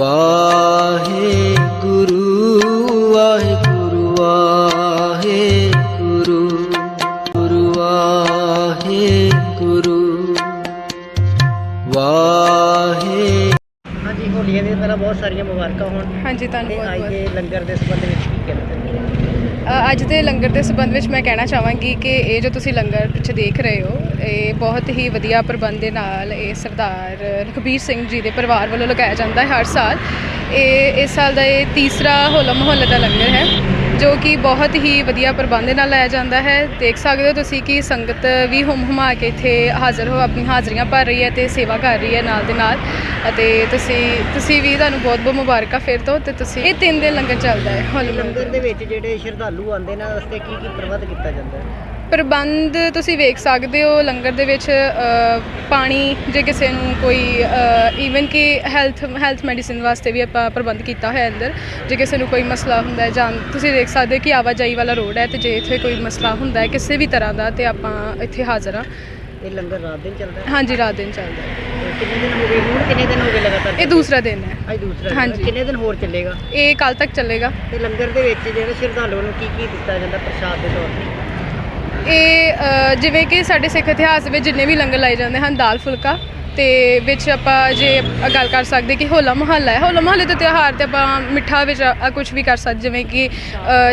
ਵਾਹਿਗੁਰੂ ਵਾਹਿਗੁਰੂ ਵਾਹਿਗੁਰੂ ਗੁਰੂ ਵਾਹਿਗੁਰੂ। ਵਾਹਿ ਹਾਂਜੀ ਹੋਲੀਆਂ ਦੀਆਂ ਪਹਿਲਾਂ ਬਹੁਤ ਸਾਰੀਆਂ ਮੁਬਾਰਕਾਂ ਹੋਣ। ਹਾਂਜੀ ਤੁਹਾਨੂੰ ਬਹੁਤ ਬਹੁਤ। ਲੰਗਰ ਦੇ ਸੰਬੰਧ ਵਿੱਚ ਕੀ ਅ, ਅੱਜ ਦੇ ਲੰਗਰ ਦੇ ਸੰਬੰਧ ਵਿੱਚ ਮੈਂ ਕਹਿਣਾ ਚਾਹਾਂਗੀ ਕਿ ਇਹ ਜੋ ਤੁਸੀਂ ਲੰਗਰ ਪਿੱਛੇ ਦੇਖ ਰਹੇ ਹੋ ਇਹ ਬਹੁਤ ਹੀ ਵਧੀਆ ਪ੍ਰਬੰਧ ਦੇ ਨਾਲ ਇਹ ਸਰਦਾਰ ਰਘਬੀਰ ਸਿੰਘ ਜੀ ਦੇ ਪਰਿਵਾਰ ਵੱਲੋਂ ਲਗਾਇਆ ਜਾਂਦਾ ਹੈ ਹਰ ਸਾਲ। ਇਹ, ਇਸ ਸਾਲ ਦਾ ਇਹ ਤੀਸਰਾ ਹੋਲਾ ਮਹੱਲੇ ਦਾ ਲੰਗਰ ਹੈ, ਜੋ ਕਿ ਬਹੁਤ ਹੀ ਵਧੀਆ ਪ੍ਰਬੰਧ ਦੇ ਨਾਲ ਲਾਇਆ ਜਾਂਦਾ ਹੈ। ਦੇਖ ਸਕਦੇ ਹੋ ਤੁਸੀਂ ਕਿ ਸੰਗਤ ਵੀ ਹੁਮ ਹੁਮਾ ਕੇ ਇੱਥੇ ਹਾਜ਼ਰ ਹੋ, ਆਪਣੀ ਹਾਜ਼ਰੀਆਂ ਭਰ ਰਹੀ ਹੈ ਤੇ ਸੇਵਾ ਕਰ ਰਹੀ ਹੈ ਨਾਲ ਦੇ ਨਾਲ। ਅਤੇ ਤੁਸੀਂ ਤੁਸੀਂ ਵੀ ਤੁਹਾਨੂੰ ਬਹੁਤ ਬਹੁਤ ਮੁਬਾਰਕਾਂ ਫਿਰ ਤੋਂ ਤੇ ਤੁਸੀਂ, ਇਹ ਤਿੰਨ ਦਿਨ ਲੰਗਰ ਚੱਲਦਾ ਹੈ ਹੋਲਾ ਲੰਗਰ ਦੇ ਵਿੱਚ ਜਿਹੜੇ ਸ਼ਰਧਾਲੂ ਆਉਂਦੇ ਨੇ ਉਸਤੇ ਕੀ ਕੀ ਪ੍ਰਬੰਧ ਕੀਤਾ ਜਾਂਦਾ ਹੈ? ਪ੍ਰਬੰਧ ਤੁਸੀਂ ਵੇਖ ਸਕਦੇ ਹੋ ਲੰਗਰ ਦੇ ਵਿੱਚ ਪਾਣੀ ਜੇ ਕਿਸੇ ਨੂੰ ਕੋਈ ਈਵਨ ਕਿ ਹੈਲਥ ਹੈਲਥ ਮੈਡੀਸਿਨ ਵਾਸਤੇ ਵੀ ਆਪਾਂ ਪ੍ਰਬੰਧ ਕੀਤਾ ਹੋਇਆ ਅੰਦਰ ਜੇ ਕਿਸੇ ਨੂੰ ਕੋਈ ਮਸਲਾ ਹੁੰਦਾ ਹੈ ਜਾਂ ਤੁਸੀਂ ਦੇਖ ਸਕਦੇ ਹੋ ਕਿ ਆਵਾਜਾਈ ਵਾਲਾ ਰੋਡ ਹੈ ਤੇ ਜੇ ਇੱਥੇ ਕੋਈ ਮਸਲਾ ਹੁੰਦਾ ਹੈ ਕਿਸੇ ਵੀ ਤਰ੍ਹਾਂ ਦਾ ਤੇ ਆਪਾਂ ਇੱਥੇ ਹਾਜ਼ਰ ਹਾਂ। ਇਹ ਲੰਗਰ ਰਾਤ ਦਿਨ ਚੱਲਦਾ ਹੈ? ਹਾਂਜੀ ਰਾਤ ਦਿਨ ਚੱਲਦਾ ਹੈ। ਕਿੰਨੇ ਦਿਨ ਹੋ ਗਏ? ਹੁਣ ਕਿੰਨੇ ਦਿਨ ਹੋ ਗਏ ਲਗਾਤਾਰ ਇਹ ਦੂਸਰਾ ਦਿਨ ਹੈ। ਅੱਜ ਦੂਸਰਾ। ਹਾਂਜੀ। ਕਿੰਨੇ ਦਿਨ ਹੋਰ ਚੱਲੇਗਾ? ਇਹ ਕੱਲ ਤੱਕ ਚੱਲੇਗਾ। ਤੇ ਲੰਗਰ ਦੇ ਵਿੱਚ ਜਿਹੜੇ ਸ਼ਰਧਾਲੂਆਂ ਨੂੰ ਕੀ ਕੀ ਦਿੱਤਾ ਜਾਂਦਾ ਪ੍ਰਸ਼ਾਦ ਦੇ ਤੌਰ ਤੇ? ਇਹ ਜਿਵੇਂ ਕਿ ਸਾਡੇ ਸਿੱਖ ਇਤਿਹਾਸ ਵਿੱਚ ਜਿੰਨੇ ਵੀ ਲੰਗਰ ਲਾਏ ਜਾਂਦੇ ਹਨ, ਦਾਲ ਫੁਲਕਾ, ਤੇ ਵਿੱਚ ਆਪਾਂ ਜੇ ਗੱਲ ਕਰ ਸਕਦੇ ਕਿ ਹੋਲਾ ਮਹੱਲਾ ਹੈ। ਹੋਲਾ ਮਹੱਲੇ ਦੇ ਤਿਉਹਾਰ ਤੇ ਆਪਾਂ ਮਿੱਠਾ ਵਿੱਚ ਕੁਝ ਵੀ ਕਰ ਸਕਦੇ, ਜਿਵੇਂ ਕਿ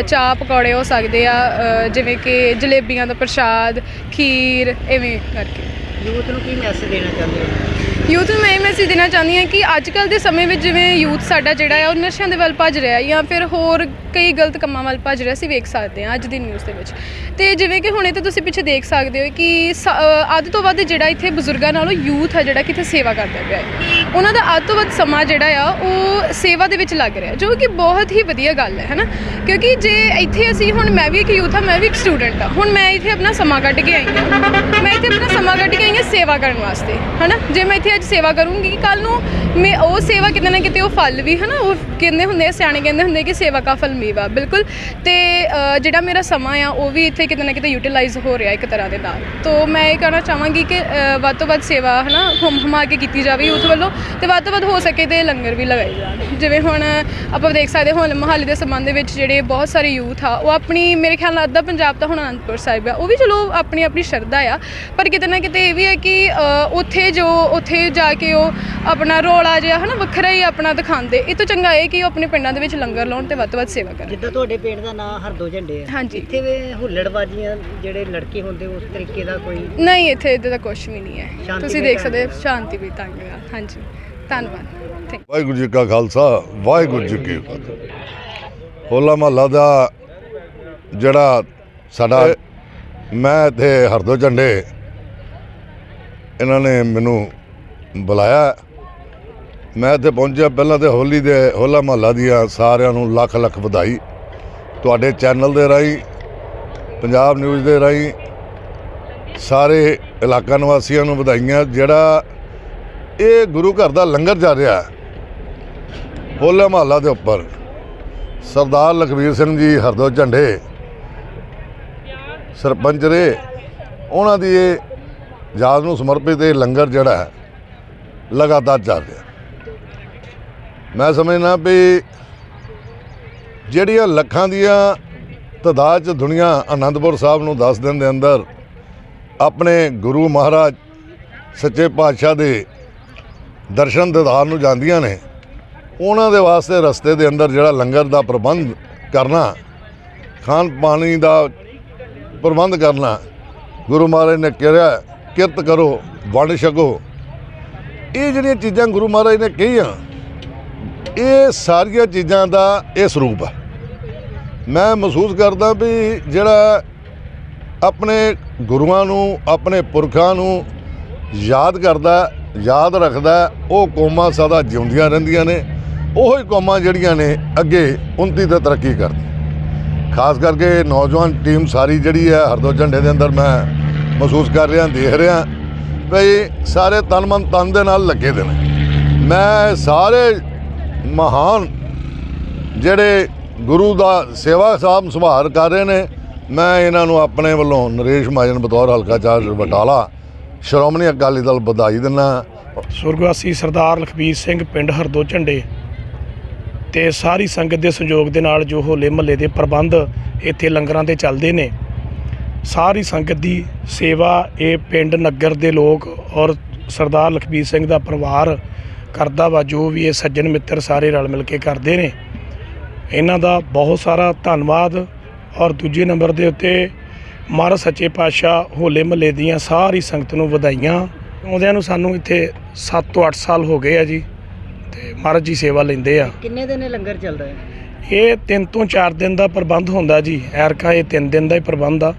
ਚਾਹ ਪਕੌੜੇ ਹੋ ਸਕਦੇ ਆ ਜਿਵੇਂ ਕਿ ਜਲੇਬੀਆਂ ਦਾ ਪ੍ਰਸ਼ਾਦ, ਖੀਰ ਐਵੇਂ ਕਰਕੇ। ਯੂਥ ਨੂੰ ਕੀ ਮੈਸੇਜ ਦੇਣਾ ਚਾਹੁੰਦੇ ਹੋ? ਯੂਥ ਨੂੰ ਮੈਂ ਇਹ ਮੈਸੇਜ ਦੇਣਾ ਚਾਹੁੰਦੀ ਹਾਂ ਕਿ ਅੱਜ ਕੱਲ ਦੇ ਸਮੇਂ ਵਿੱਚ ਜਿਵੇਂ ਯੂਥ ਸਾਡਾ ਜਿਹੜਾ ਆ, ਉਹ ਨਸ਼ਿਆਂ ਦੇ ਵੱਲ ਭੱਜ ਰਿਹਾ ਜਾਂ ਫਿਰ ਹੋਰ ਕਈ ਗਲਤ ਕੰਮਾਂ ਵੱਲ ਭੱਜ ਰਿਹਾ, ਅਸੀਂ ਵੇਖ ਸਕਦੇ ਹਾਂ ਅੱਜ ਦੀ ਨਿਊਜ਼ ਦੇ ਵਿੱਚ। ਤੇ ਜਿਵੇਂ ਕਿ ਹੁਣੇ ਤੇ ਤੁਸੀਂ ਪਿੱਛੇ ਦੇਖ ਸਕਦੇ ਹੋ ਕਿ ਸ- ਅੱਧ ਤੋਂ ਵੱਧ ਜਿਹੜਾ ਇੱਥੇ ਬਜ਼ੁਰਗਾਂ ਨਾਲੋਂ ਯੂਥ ਆ ਜਿਹੜਾ ਕਿ ਇੱਥੇ ਸੇਵਾ ਕਰਦਾ ਪਿਆ ਹੈ। ਉਹਨਾਂ ਦਾ ਅੱਧ ਤੋਂ ਵੱਧ ਸਮਾਂ ਜਿਹੜਾ ਆ, ਉਹ ਸੇਵਾ ਦੇ ਵਿੱਚ ਲੱਗ ਰਿਹਾ, ਜੋ ਕਿ ਬਹੁਤ ਹੀ ਵਧੀਆ ਗੱਲ ਹੈ, ਹੈਨਾ? ਕਿਉਂਕਿ ਜੇ ਇੱਥੇ ਅਸੀਂ ਹੁਣ ਮੈਂ ਵੀ ਇੱਕ ਯੂਥ ਆ ਮੈਂ ਵੀ ਇੱਕ ਸਟੂਡੈਂਟ ਆ ਹੁਣ ਮੈਂ ਇੱਥੇ ਆਪਣਾ ਸਮਾਂ ਕੱਢ ਕੇ ਆਈ ਹਾਂ। ਮੈਂ ਇੱਥੇ ਆਪਣਾ ਸਮਾਂ ਕੱਢ ਕੇ ਆਈ ਹਾਂ ਸੇਵਾ ਕਰਨ ਵਾਸਤੇ, ਹਨਾ? ਜੇ ਮੈਂ ਇੱਥੇ ਅੱਜ ਸੇਵਾ ਕਰੂੰਗੀ ਕੱਲ ਨੂੰ ਮੈਂ ਉਹ ਸੇਵਾ ਕਿਤੇ ਨਾ ਕਿਤੇ ਉਹ ਫਲ ਵੀ ਹਨਾ ਉਹ ਕਹਿੰਦੇ ਹੁੰਦੇ ਆ, ਸਿਆਣੇ ਕਹਿੰਦੇ ਹੁੰਦੇ ਕਿ ਸੇਵਾ ਕਾ ਫਲ ਮੇਵਾ ਬਿਲਕੁਲ। ਤੇ ਅ, ਜਿਹੜਾ ਮੇਰਾ ਸਮਾਂ ਆ ਉਹ ਵੀ ਇੱਥੇ ਕਿਤੇ ਨਾ ਕਿਤੇ ਯੂਟਿਲਾਈਜ਼ ਹੋ ਰਿਹਾ ਇੱਕ ਤਰ੍ਹਾਂ ਦੇ ਨਾਲ। ਤੋਂ ਮੈਂ ਇਹ ਕਹਿਣਾ ਚਾਹਾਂਗੀ ਕਿ ਅ, ਵੱਧ ਤੋਂ ਵੱਧ ਸੇਵਾ ਹਨਾ ਹੁਮ ਹੁਮਾ ਕੇ ਕੀਤੀ ਜਾਵੇ ਯੂਥ ਵੱਲੋਂ ਤੇ ਵੱਧ ਤੋਂ ਵੱਧ ਹੋ ਸਕੇ ਤੇ ਲੰਗਰ ਵੀ ਲਗਾਏ ਜਾਣ। ਜਿਵੇਂ ਹੁਣ ਆਪਾਂ ਦੇਖ ਸਕਦੇ ਹਾਂ ਹੁਣ ਮਹਾਲੀ ਦੇ ਸੰਬੰਧ ਦੇ ਵਿੱਚ ਜਿਹੜੇ ਬਹੁਤ ਸਾਰੇ ਯੂਥ ਆ ਉਹ ਆਪਣੀ ਮੇਰੇ ਖਿਆਲ ਨਾਲ ਅੱਧਾ ਪੰਜਾਬ ਤਾਂ ਹੁਣ ਅਨੰਦਪੁਰ ਸਾਹਿਬ ਆ ਉਹ ਵੀ ਚਲੋ ਆਪਣੀ ਆਪਣੀ ਸ਼ਰਧਾ ਆ। ਪਰ ਕਿਤੇ ਨਾ ਕਿਤੇ ਇਹ ਵੀ ਹੈ ਕਿ ਅ, ਉੱਥੇ ਜੋ ਉੱਥੇ ਜਾ ਕੇ ਉਹ ਆਪਣਾ ਰੋਲਾ ਜਿਹਾ ਹਨਾ ਵੱਖਰਾ ਹੀ ਆਪਣਾ ਦਿਖਾਉਂਦੇ। ਇਹ ਤੋਂ ਚੰਗਾ ਇਹ ਕਿ ਉਹ ਆਪਣੇ ਪਿੰਡਾਂ ਦੇ ਵਿੱਚ ਲੰਗਰ ਲਾਉਣ ਤੇ ਵੱਧ ਤੋਂ ਵੱਧ ਸੇਵਾ ਕਰਨ। ਜਿੱਦਾਂ ਤੁਹਾਡੇ ਪਿੰਡ ਦਾ ਨਾਂ ਹਰਦੋ ਝੰਡੇ ਹੈ ਹਾਂਜੀ। ਇੱਥੇ ਵੀ ਹੁੱਲੜਬਾਜ਼ੀਆਂ ਜਿਹੜੇ ਲੜਕੇ ਹੁੰਦੇ ਉਸ ਤਰੀਕੇ ਦਾ ਕੋਈ ਨਹੀਂ ਇੱਥੇ ਇਦਾਂ ਦਾ ਕੁਝ ਵੀ ਨਹੀਂ ਹੈ। ਸ਼ਾਂਤੀ ਤੁਸੀਂ ਦੇਖ ਸਕਦੇ ਹੋ। ਸ਼ਾਂਤੀ ਵੀ ਤੰਗ ਆ। ਹਾਂਜੀ। ਧੰਨਵਾਦ। ਥੈਂਕ ਵਾਹਿਗੁਰੂ ਜੀ ਕਾ ਖਾਲਸਾ ਵਾਹਿਗੁਰੂ ਜੀ ਕੀ ਫਤਿਹ। ਹੋਲਾ ਮਹੱਲਾ ਦਾ ਜਿਹੜਾ ਸਾਡਾ ਮੈਂ ਇੱਥੇ ਹਰਦੋ ਝੰਡੇ ਇਹਨਾਂ ਨੇ ਮੈਨੂੰ ਬੁਲਾਇਆ। ਮੈਂ ਇੱਥੇ ਪਹੁੰਚਿਆ। ਪਹਿਲਾਂ ਤੇ ਹੋਲੀ ਦੇ ਹੋਲਾ ਮਹੱਲਾ ਦੀਆਂ ਸਾਰਿਆਂ ਨੂੰ ਲੱਖ ਲੱਖ ਵਧਾਈ। ਤੁਹਾਡੇ ਚੈਨਲ ਦੇ ਰਾਹੀਂ, ਪੰਜਾਬ ਨਿਊਜ਼ ਦੇ ਰਾਹੀਂ ਸਾਰੇ ਇਲਾਕਾ ਨਿਵਾਸੀਆਂ ਨੂੰ ਵਧਾਈਆਂ। ਜਿਹੜਾ ਇਹ ਗੁਰੂ ਘਰ ਦਾ ਲੰਗਰ ਚੱਲ ਰਿਹਾ ਹੋਲਾ ਮਹੱਲਾ ਦੇ ਉੱਪਰ, ਸਰਦਾਰ ਲਖਵੀਰ ਸਿੰਘ ਜੀ ਹਰਦੋ ਝੰਡੇ, ਸਰਪੰਚ ਰਹੇ। ਉਹਨਾਂ ਦੀ ਇਹ ਯਾਦ ਨੂੰ ਸਮਰਪਿਤ ਇਹ ਲੰਗਰ ਜਿਹੜਾ ਹੈ ਲਗਾਤਾਰ ਚੱਲ ਰਿਹਾ। ਮੈਂ ਸਮਝਦਾ ਵੀ ਜਿਹੜੀਆਂ ਲੱਖਾਂ ਦੀਆਂ ਤਦਾਦ ਚ ਦੁਨੀਆ ਆਨੰਦਪੁਰ ਸਾਹਿਬ ਨੂੰ 10 ਦਿਨ ਦੇ ਅੰਦਰ, ਆਪਣੇ ਗੁਰੂ ਮਹਾਰਾਜ ਸੱਚੇ ਪਾਤਸ਼ਾਹ ਦੇ ਦਰਸ਼ਨ ਦਿਦਾਰ ਨੂੰ ਜਾਂਦੀਆਂ ਨੇ, ਉਹਨਾਂ ਦੇ ਵਾਸਤੇ ਰਸਤੇ ਦੇ ਅੰਦਰ ਜਿਹੜਾ ਲੰਗਰ ਦਾ ਪ੍ਰਬੰਧ ਕਰਨਾ, ਖਾਣ ਪਾਣੀ ਦਾ ਪ੍ਰਬੰਧ ਕਰਨਾ, ਗੁਰੂ ਮਹਾਰਾਜ ਨੇ ਕਿਹਾ ਕਿਰਤ ਕਰੋ, ਵੰਡ ਛਕੋ ਇਹ ਜਿਹੜੀਆਂ ਚੀਜ਼ਾਂ ਗੁਰੂ ਮਹਾਰਾਜ ਨੇ ਕਹੀਆਂ, ਇਹ ਸਾਰੀਆਂ ਚੀਜ਼ਾਂ ਦਾ ਇਹ ਸਰੂਪ ਹੈ ਮੈਂ ਮਹਿਸੂਸ ਕਰਦਾ ਵੀ ਜਿਹੜਾ ਆਪਣੇ ਗੁਰੂਆਂ ਨੂੰ, ਆਪਣੇ ਪੁਰਖਾਂ ਨੂੰ ਯਾਦ ਕਰਦਾ, ਯਾਦ ਰੱਖਦਾ, ਉਹ ਕੌਮਾਂ ਸਦਾ ਜਿਉਂਦੀਆਂ ਰਹਿੰਦੀਆਂ ਨੇ, ਉਹੋ ਹੀ ਕੌਮਾਂ ਜਿਹੜੀਆਂ ਨੇ ਅੱਗੇ ਉਨਤੀ ਤੇ ਤਰੱਕੀ ਕਰਦੀ ਖਾਸ ਕਰਕੇ ਨੌਜਵਾਨ ਟੀਮ ਸਾਰੀ ਜਿਹੜੀ ਹੈ ਹਰਦੋ ਝੰਡੇ ਦੇ ਅੰਦਰ ਮੈਂ ਮਹਿਸੂਸ ਕਰ ਰਿਹਾ, ਦੇਖ ਰਿਹਾ ਵੀ ਸਾਰੇ ਤਨ ਮਨ ਤਨ ਦੇ ਨਾਲ ਲੱਗੇ ਦੇ ਨੇ। ਮੈਂ ਸਾਰੇ ਮਹਾਨ ਜਿਹੜੇ ਗੁਰੂ ਦਾ ਸੇਵਾ ਸਾਹਿਬ ਸੰਭਾਲ ਕਰ ਰਹੇ ਨੇ, ਮੈਂ ਇਹਨਾਂ ਨੂੰ ਆਪਣੇ ਵੱਲੋਂ ਨਰੇਸ਼ ਮਹਾਜਨ ਬਤੌਰ ਹਲਕਾ ਚਾਰਜ ਬਟਾਲਾ, ਸ਼੍ਰੋਮਣੀ ਅਕਾਲੀ ਦਲ ਵਧਾਈ ਦਿੰਦਾ ਸੁਰਗਵਾਸੀ ਸਰਦਾਰ ਲਖਬੀਰ ਸਿੰਘ ਪਿੰਡ ਹਰਦੋ ਝੰਡੇ ਤੇ ਸਾਰੀ ਸੰਗਤ ਦੇ ਸਹਿਯੋਗ ਦੇ ਨਾਲ ਜੋ ਹੋਲੇ ਮਹੱਲੇ ਦੇ ਪ੍ਰਬੰਧ ਇੱਥੇ ਲੰਗਰਾਂ 'ਤੇ ਚੱਲਦੇ ਨੇ ਸਾਰੀ ਸੰਗਤ ਦੀ ਸੇਵਾ ਇਹ ਪਿੰਡ ਨਗਰ ਦੇ ਲੋਕ ਔਰ ਸਰਦਾਰ ਲਖਬੀਰ ਸਿੰਘ ਦਾ ਪਰਿਵਾਰ ਕਰਦਾ ਵਾ ਜੋ ਵੀ ਇਹ ਸੱਜਣ ਮਿੱਤਰ ਸਾਰੇ ਰਲ ਮਿਲ ਕੇ ਕਰਦੇ ਨੇ। ਇਹਨਾਂ ਦਾ ਬਹੁਤ ਸਾਰਾ ਧੰਨਵਾਦ ਔਰ ਦੂਜੇ ਨੰਬਰ ਦੇ ਉੱਤੇ ਮਹਾਰਾਜ ਸੱਚੇ ਪਾਤਸ਼ਾਹ ਹੋਲੇ ਮਹੱਲੇ ਦੀਆਂ ਸਾਰੀ ਸੰਗਤ ਨੂੰ ਵਧਾਈਆਂ। ਆਉਂਦਿਆਂ ਨੂੰ ਸਾਨੂੰ ਇੱਥੇ 7 ਤੋਂ 8 ਸਾਲ ਹੋ ਗਏ ਆ ਜੀ ਤੇ ਮਹਾਰਾਜ ਜੀ ਸੇਵਾ ਲੈਂਦੇ ਆ। ਕਿੰਨੇ ਦਿਨ ਇਹ ਲੰਗਰ ਚੱਲਦਾ ਹੈ? ਇਹ 3 ਤੋਂ 4 ਦਿਨ ਦਾ ਪ੍ਰਬੰਧ ਹੁੰਦਾ ਜੀ। ਐਰਕਾ ਇਹ 3 ਦਿਨ ਦਾ ਹੀ ਪ੍ਰਬੰਧ ਆ।